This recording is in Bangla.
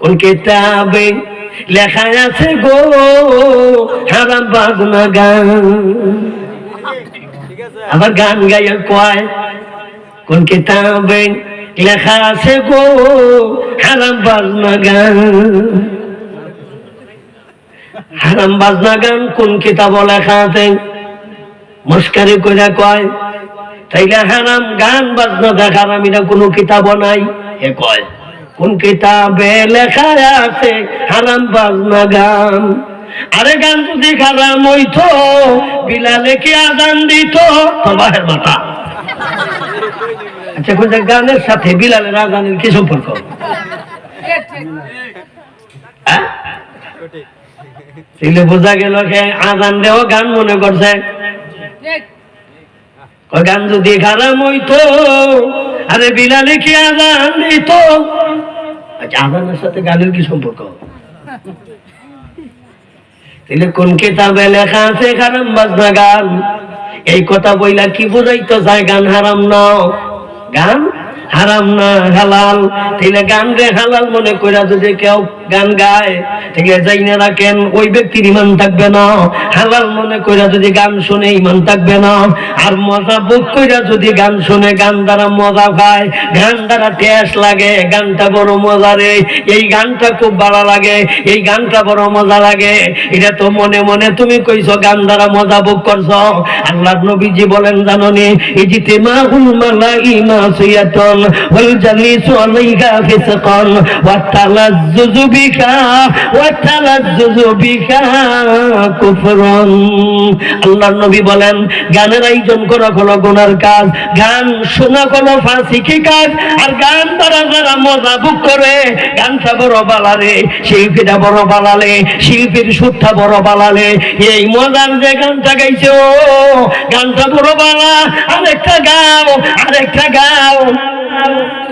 কোন কিতাবে লেখা আছে গো, হারাম বাজনা গান। আবার গান গাইয়া কয় কোন কিতাবে লেখা আছে গো, হারাম বাজনা গান। হারাম বাজনা গান কোন কিতাব লেখা আছে? মস্কারি কইরা কয়, তাইলে হারাম গান বাজনা দেখার আমি না কোনো কিতাব নাই। এ কয়। কোন কিতাবে লেখা আছে? হারাম বাজনা গান। আরে গান যদি হারাম হইতো, বিলালে কি আদান দিত? তোমার মাথা আচ্ছা কোন গানের সাথে বিলালের আদানের কি সম্পর্ক? হ্যাঁ? তাইলে বোঝা গেল যে আদান দেও গান মনে করছে। গান যদি খারাপ হইতো, আরে বিলালে কি আদান দিত? আদানের সাথে গানের কি সম্পর্ক? তাহলে কোন কেতাবে লেখা আছে হারাম বাজনা গান এই কথা বইলা কি বুঝাইতো যায়, গান হারাম নাও গান? হারাম না, হালাল। তাহলে গান রে হালাল মনে কইরা যদি কেউ গান গায় তাহলে যাই না রাখেন ওই ব্যক্তির ইমান থাকবে না। হালাল মনে কইরা যদি গান শুনে ইমান থাকবে না। আর মজা বুক কইরা যদি গান শুনে গান দ্বারা মজা পায়, গান দ্বারা টেস্ট লাগে, গানটা বড় মজা রে। এই গানটা খুব ভালো লাগে, এই গানটা বড় মজা লাগে। এটা তো মনে মনে তুমি কইছো, গান দ্বারা মজা বুক করছ। আল্লাহ নবীজি বলেন, জাননি এই মাহুল মালাইমা সুয়াতন। ওয়াল জালিসু আলাইহা ফিসকান, ওয়া তালাজ্জুজু বিকা, ওয়া তালাজ্জুজু বিকা কুফরন। আল্লাহ নবী বলেন, গানের আয়োজন করা হলো গুনার কাজ, গান শোনা হলো ফাঁসিকি কাজ, আর গান দ্বারা যারা মজা ভোগ করে, গানটা বড় বালারে, শিল্পীরা বড় বালালে, শিল্পীর সুরটা বড় বালালে, এই মজার যে গানটা গাইছে ও গানটা বড় বালা, আরেকটা গাও আরেকটা গাও। Bolsonaro